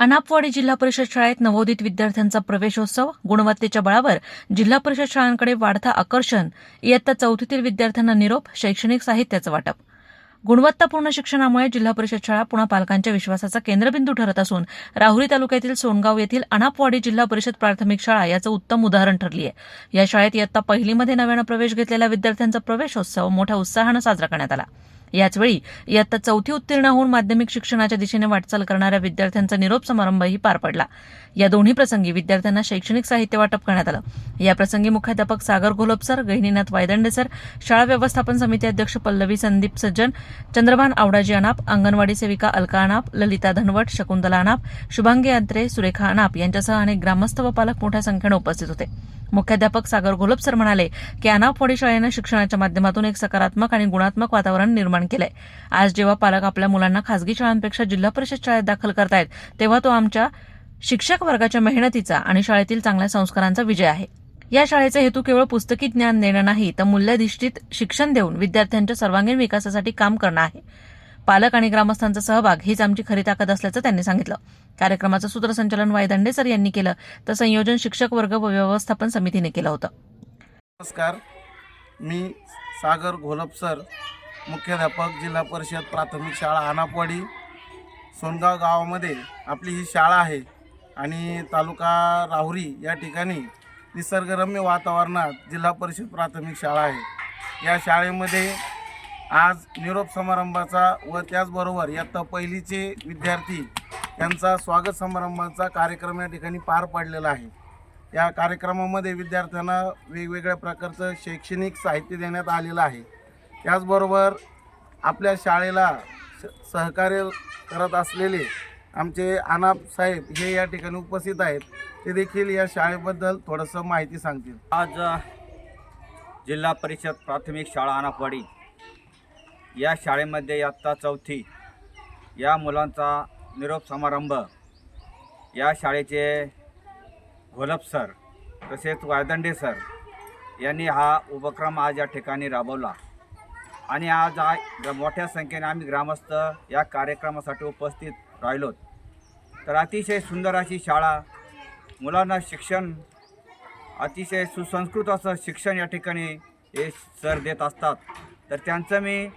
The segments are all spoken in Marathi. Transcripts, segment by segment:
अनापवाडी जिल्हा परिषद शाळेत नवोदित विद्यार्थ्यांचा प्रवेशोत्सव गुणवत्तेच्या बळावर जिल्हा परिषद शाळांकडे वाढता आकर्षण इयत्ता चौथीतील विद्यार्थ्यांना निरोप शैक्षणिक साहित्याचं वाटप. गुणवत्तापूर्ण शिक्षणामुळे जिल्हा परिषद शाळा पुन्हा पालकांच्या विश्वासाचा केंद्रबिंदू ठरत असून राहुरी तालुक्यातील सोनगाव येथील अनापवाडी जिल्हा परिषद प्राथमिक शाळा याचं उत्तम उदाहरण ठरली आहे या शाळेत इयत्ता पहिलीमध्ये नव्यानं प्रवेश घेतलेल्या विद्यार्थ्यांचा प्रवेशोत्सव मोठ्या उत्साहानं साजरा करण्यात आला. याचवेळी इयत्ता चौथी उत्तीर्ण होऊन माध्यमिक शिक्षणाच्या दिशेने वाटचाल करणाऱ्या विद्यार्थ्यांचा निरोप समारंभही पार पडला. या दोन्ही प्रसंगी विद्यार्थ्यांना शैक्षणिक साहित्य वाटप करण्यात आलं. या प्रसंगी मुख्याध्यापक सागर घोलपसर गहिनीनाथ वायदंडे सर शाळा व्यवस्थापन समिती अध्यक्ष पल्लवी संदीप सज्जन चंद्रभान आवडाजी अनाप अंगणवाडी सेविका अलका अनाप ललिता धनवट शकुंतला अनाप शुभांगी अंत्रे सुरेखा अनाप यांच्यासह अनेक ग्रामस्थ व पालक मोठ्या संख्येनं उपस्थित होते. मुख्याध्यापक सागर घोलपसर म्हणाले की अनापवाडी शाळेनं शिक्षणाच्या माध्यमातून एक सकारात्मक आणि गुणात्मक वातावरण निर्माण केलंय. आज जेव्हा पालक आपल्या मुलांना खासगी शाळांपेक्षा जिल्हा परिषद शाळेत दाखल करतायत तेव्हा तो आमच्या शिक्षक वर्गाच्या मेहनतीचा आणि शाळेतील चांगल्या संस्कारांचा विजय आहे. या शाळेचा हेतू केवळ पुस्तकी ज्ञान देणं नाही तर मूल्याधिष्ठित शिक्षण देऊन विद्यार्थ्यांच्या सर्वांगीण विकासासाठी काम करणं आहे. पालक आणि ग्रामस्थांचा सहभाग हीच आमची खरी ताकद असल्याचं त्यांनी सांगितलं. कार्यक्रमाचं सूत्रसंचालन वाय सर यांनी केलं तर संयोजन शिक्षक वर्ग व व्यवस्थापन समितीने केलं होतं. नमस्कार. मी सागर घोलप सर मुख्याध्यापक जिल्हा परिषद प्राथमिक शाळा आनापवाडी सोनगाव गावामध्ये आपली ही शाळा आहे. आणि तालुका राहुरी या ठिकाणी निसर्गरम्य वातावरणात जिल्हा परिषद प्राथमिक शाळा आहे. या शाळेमध्ये आज निरोप समारंभाचा व त्याचबरोबर इयत्ता पहिलीचे विद्यार्थी यांचा स्वागत समारंभाचा कार्यक्रम या ठिकाणी पार पडलेला आहे. या कार्यक्रमामध्ये विद्यार्थ्यांना वेगवेगळ्या प्रकारचं शैक्षणिक साहित्य देण्यात आलेलं आहे. त्याचबरोबर आपल्या शाळेला स सहकार्य करत असलेले आमचे अनाप साहेब हे या ठिकाणी उपस्थित आहेत. ते देखील या शाळेबद्दल थोडंसं माहिती सांगतील. आज जिल्हा परिषद प्राथमिक शाळा अनापवाडी. या शाळेमध्ये आत्ता चौथी या मुलांचा निरोप समारंभ या शाळेचे घोलप सर तसेच वायदंडे सर यांनी हा उपक्रम आज या ठिकाणी राबवला. आणि आज मोठ्या संख्येने आम्ही ग्रामस्थ या कार्यक्रमासाठी उपस्थित राहिलोत. तर अतिशय सुंदर अशी शाळा मुलांना शिक्षण अतिशय सुसंस्कृत असं शिक्षण या ठिकाणी हे सर देत असतात. तर त्यांचं मी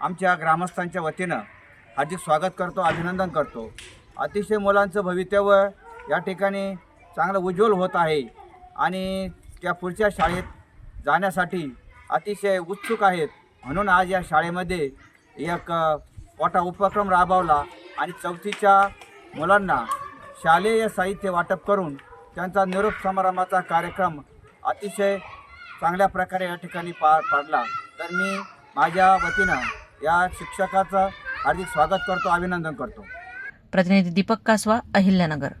आमच्या ग्रामस्थांच्या वतीनं हार्दिक स्वागत करतो अभिनंदन करतो. अतिशय मुलांचं भवितव्य या ठिकाणी चांगलं उज्ज्वल होत आहे आणि त्या पुढच्या शाळेत जाण्यासाठी अतिशय उत्सुक आहेत. म्हणून आज या शाळेमध्ये एक मोठा उपक्रम राबवला. आणि चौथीच्या मुलांना शालेय साहित्य वाटप करून त्यांचा निरोप समारंभाचा कार्यक्रम अतिशय चांगल्या प्रकारे या ठिकाणी पार पाडला. तर मी माझ्या वतीनं या शिक्षकाचं हार्दिक स्वागत करतो अभिनंदन करतो. प्रतिनिधी दीपक कासवा अहिल्यानगर.